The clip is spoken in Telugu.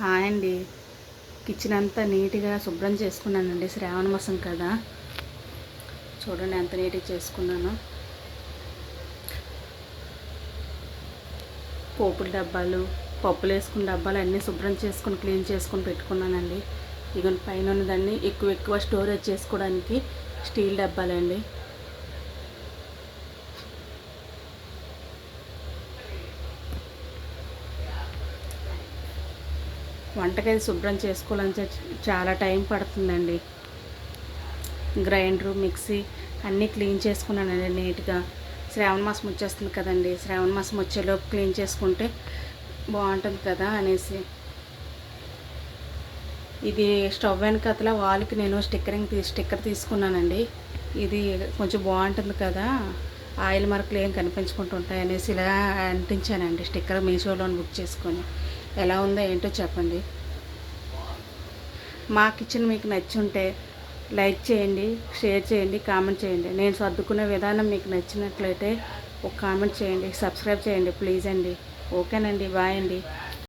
హాయ్ అండి కిచెన్ అంతా నీట్గా శుభ్రం చేసుకున్నానండి. శ్రావణ మాసం కదా. చూడండి ఎంత నీట్గా చేసుకున్నాను. పోపుల డబ్బాలు పప్పులు వేసుకున్న డబ్బాలు అన్నీ శుభ్రం చేసుకొని క్లీన్ చేసుకొని పెట్టుకున్నానండి. ఇక పైన ఉన్నదాన్ని ఎక్కువ ఎక్కువ స్టోరేజ్ చేసుకోవడానికి స్టీల్ డబ్బాలండి. వంటగది శుభ్రం చేసుకోవాలంటే చాలా టైం పడుతుందండి. గ్రైండరు మిక్సీ అన్నీ క్లీన్ చేసుకున్నానండి నీట్గా. శ్రావణ మాసం వచ్చేస్తుంది కదండి. శ్రావణ మాసం వచ్చేలోపు క్లీన్ చేసుకుంటే బాగుంటుంది కదా అనేసి. ఇది స్టవ్ వెనకతల వాల్కి నేను స్టిక్కరింగ్ తీ స్టిక్కర్ తీసుకున్నానండి. ఇది కొంచెం బాగుంటుంది కదా. ఆయిల్ మార్కులు ఏం కనిపించుకుంటుంటాయి అనేసి ఇలా అంటించానండి. స్టిక్కర్ మీషోలో బుక్ చేసుకొని. ఎలా ఉందో ఏంటో చెప్పండి. మా కిచెన్ మీకు నచ్చి ఉంటే లైక్ చేయండి షేర్ చేయండి కామెంట్ చేయండి. నేను సర్దుకునే విధానం మీకు నచ్చినట్లయితే ఒక కామెంట్ చేయండి సబ్స్క్రైబ్ చేయండి ప్లీజ్ అండి. ఓకేనండి బాయ్ అండి.